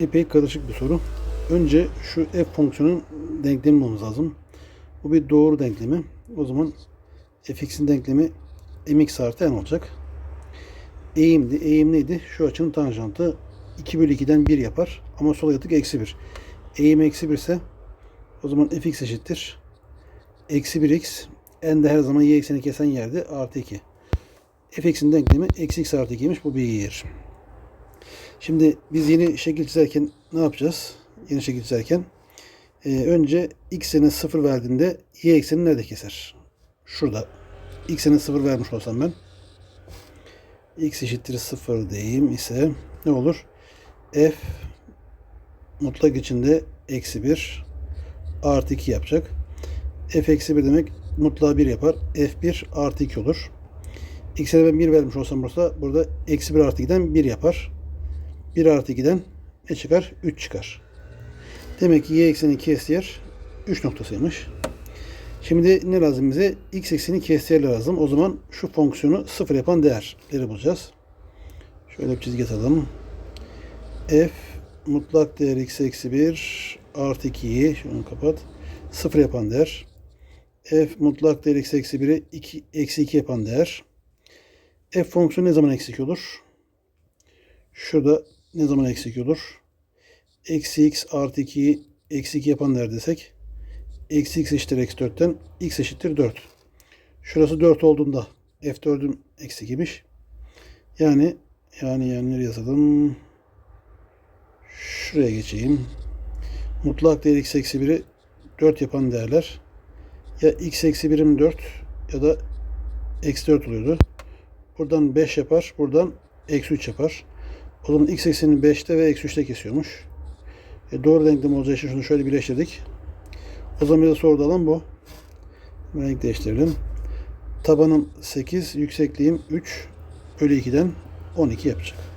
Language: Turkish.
Epey karışık bir soru. Önce şu f fonksiyonun denklemi bulmamız lazım. Bu bir doğru denklemi. O zaman fx'in denklemi mx artı n olacak. Eğimdi. Eğim neydi? Şu açının tanjantı 2 bölü 2'den 1 yapar. Ama sola yatık eksi 1. Eğim eksi 1 ise o zaman fx eşittir. Eksi 1x. n de her zaman y ekseni kesen yerde artı 2. fx'in denklemi eksi x artı 2'ymiş. Bu bir. Şimdi biz yeni şekil çizerken ne yapacağız? Yeni şekil çizerken e, önce x'ine 0 verdiğinde y ekseni nerede keser? Şurada. x'ine 0 vermiş olsam ben x eşittir 0 diyeyim ise ne olur? f mutlak içinde eksi 1 artı 2 yapacak. f eksi 1 demek mutlağı 1 yapar. f1 artı 2 olur. x'e ben 1 vermiş olsam burada, burada eksi 1 artı 2'den 1 yapar. 1 artı 2'den ne çıkar? 3 çıkar. Demek ki y ekseni kes yer 3 noktasıymış. Şimdi ne lazım bize? x ekseni kes yer lazım. O zaman şu fonksiyonu sıfır yapan değerleri bulacağız. Şöyle bir çizgi atalım. f mutlak değer x eksi 1 artı 2'yi şunu kapat. Sıfır yapan değer. f mutlak değer x eksi 1'i 2, eksi 2 yapan değer. f fonksiyonu ne zaman eksik olur? Şurada ne zaman eksik olur? Eksi x artı 2'yi eksi 2 yapan değer desek eksi x eşittir eksi 4'ten x eşittir 4. Şurası 4 olduğunda f4'üm eksi 2'miş. Yani yani yani nereye yazalım? Şuraya geçeyim. Mutlak değer x eksi 1'i 4 yapan değerler ya x eksi 1'im 4 ya da eksi 4 oluyordu. Buradan 5 yapar. Buradan eksi 3 yapar. O zaman x eksenini 5'te ve eksi 3'te kesiyormuş. E doğru denklem olacağı için şunu şöyle birleştirdik. O zaman bize soruda alan bu. Renk değiştirelim. Tabanım 8, yüksekliğim 3 bölü 2'den 12 yapacak.